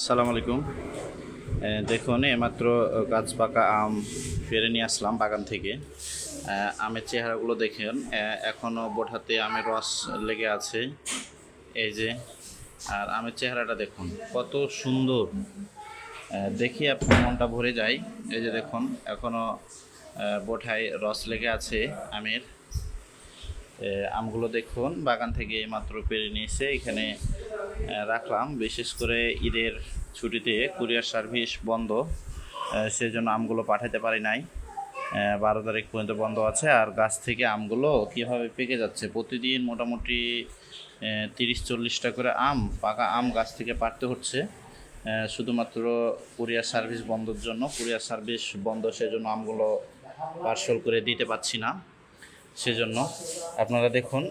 আসসালামু আলাইকুম। দেখুন এমাত্র গাছ পাকা আম পেরে নিয়ে আসলাম বাগান থেকে। আমের চেহারাগুলো দেখেন। এখনও এখনও বোঠাতে আমের রস লেগে আছে। এই যে, আর আমের চেহারাটা দেখুন, কত সুন্দর। দেখি আপনার মনটা ভরে যায়। এই যে দেখুন এখনও বোঠায় রস লেগে আছে আমের। আমগুলো দেখুন, বাগান থেকে মাত্র পেরে নিয়েছে এখানে রাখলাম। বিশেষ করে ঈদের ছুটিতে কুরিয়ার সার্ভিস বন্ধ। সেজন্য আমগুলো পাঠাতে পারি নাই। বারো তারিখ পর্যন্ত বন্ধ আছে। আর গাছ থেকে আমগুলো কীভাবে পেকে যাচ্ছে? প্রতিদিন মোটামুটি তিরিশ চল্লিশটা করে আম, পাকা আম গাছ থেকে পাড়তে হচ্ছে। শুধুমাত্র কুরিয়ার সার্ভিস বন্ধর জন্য। কুরিয়ার সার্ভিস বন্ধ, সেজন্য আমগুলো পার্সল করে দিতে পারছি না। সেজন্য আপনারা দেখুন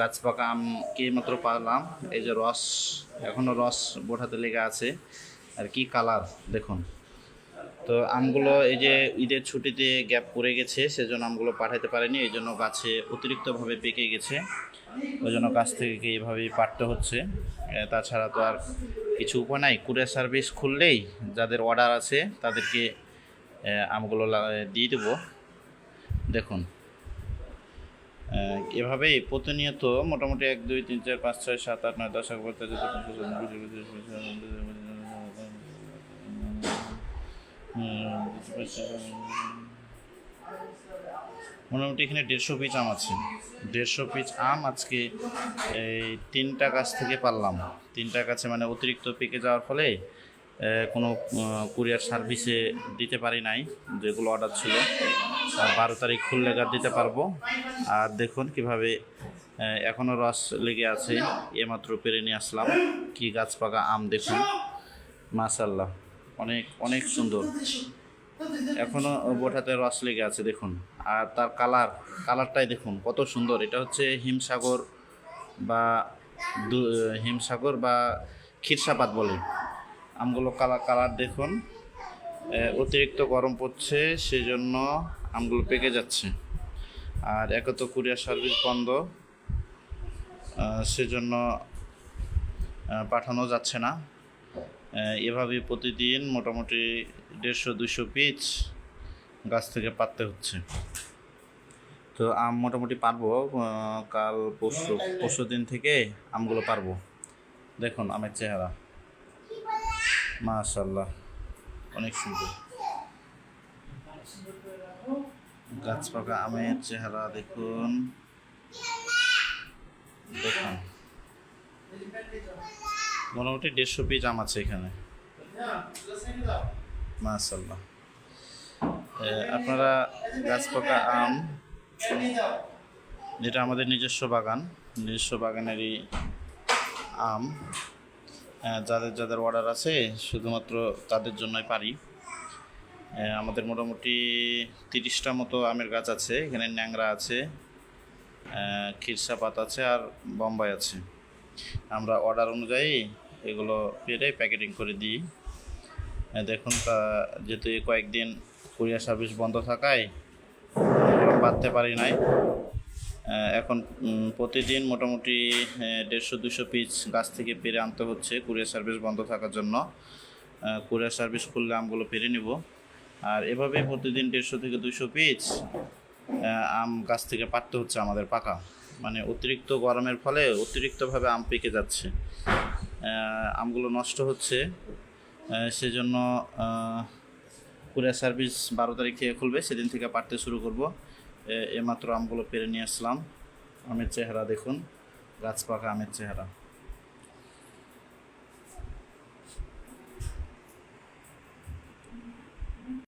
গাছ পাকা আম কে মাত্র পারলাম এই যে রস, এখনও রস বোঠাতে লেগে আছে, আর কি কালার, দেখুন। তো আমগুলো এই যে ঈদের ছুটিতে গ্যাপ পড়ে গেছে, সেজন্য আমগুলো পাঠাতে পারেনি, এই জন্য গাছে অতিরিক্তভাবে পেকে গেছে। ওই জন্য গাছ থেকে এইভাবেই পাঠতে হচ্ছে। তাছাড়া তো আর কিছু উপায় নাই, কুরিয়ার সার্ভিস খুললেই যাদের অর্ডার আছে তাদেরকে আমগুলো দিয়ে দেবো। দেখুন। এভাবেই প্রতিনিয়ত মোটামুটি এক দুই তিন চার পাঁচ ছয় সাত আট নয় দশ মোটামুটি এখানে দেড়শো পিস আম আছে দেড়শো পিস আম আজকে এই তিনটা গাছ থেকে পারলাম তিনটা গাছে মানে অতিরিক্ত পেকে যাওয়ার ফলে কোনো কুরিয়ার সার্ভিসে দিতে পারি নাই, যেগুলো অর্ডার ছিল। বারো তারিখ খুললে গাছ দিতে পারব। আর দেখুন কীভাবে এখনও রস লেগে আছে। এমাত্র পেরে নিয়ে আসলাম। কি গাছ পাকা আম দেখুন। মাশাল্লাহ অনেক অনেক সুন্দর। এখনও বোঠাতে রস লেগে আছে, দেখুন। আর তার কালার, কালারটাই দেখুন, কত সুন্দর। এটা হচ্ছে হিমসাগর বা হিমসাগর বা ক্ষীরসাপাত বলে। আমগুলো কালার কালার দেখুন। অতিরিক্ত গরম পড়ছে, সেজন্য আমগুলো পেকে যাচ্ছে। আর একে তো কুরিয়ার সার্ভিস বন্ধ সেজন্য পাঠানো যাচ্ছে না। এভাবে প্রতিদিন মোটামুটি দেড়শো দুশো পিচ গাছ থেকে পাততে হচ্ছে। তো আম মোটামুটি পারব কাল পরশু পরশু দিন থেকে আমগুলো পারব দেখুন, আমের চেহারা। মাশাল্লাহ অনেক সুন্দর। গাছ পাকা আমের চেহারা দেখুন। দেখুন। মোটামুটি দেড়শো পিস আম আছে এখানে। মাশাল্লাহ আপনারা গাছ পাকা আম, যেটা আমাদের নিজস্ব বাগান, নিজস্ব বাগানেরই আম যাদের যাদের অর্ডার আছে, শুধুমাত্র তাদের জন্যই পারি। আমাদের মোটামুটি তিরিশটা মতো আমের গাছ আছে, এখানে ন্যাংরা আছে খিরসাপাত আছে আর বোম্বাই আছে। আমরা অর্ডার অনুযায়ী এগুলো পেরে প্যাকেটিং করে দিই। দেখুন, তা যেহেতু কয়েকদিন কুরিয়ার সার্ভিস বন্ধ থাকায় পাততে পারি নাই। এখন প্রতিদিন মোটামুটি দেড়শো দুশো পিস গাছ থেকে পেরে আনতে হচ্ছে কুরিয়ার সার্ভিস বন্ধ থাকার জন্য। কুরিয়ার সার্ভিস খুললে আমগুলো পেরে নিব। আর এভাবে প্রতিদিন দেড়শো থেকে দুশো পিস আম গাছ থেকে পাততে হচ্ছে আমাদের পাকা। মানে অতিরিক্ত গরমের ফলে অতিরিক্তভাবে আম পেকে যাচ্ছে। আমগুলো নষ্ট হচ্ছে। সেজন্য কুরিয়ার সার্ভিস বারো তারিখ খুলবে, সেদিন থেকে পাঠতে শুরু করব। এমাত্র আমগুলো পেরে নিয়ে আসলাম। আমের চেহারা দেখুন গাছপাকা আমের চেহারা।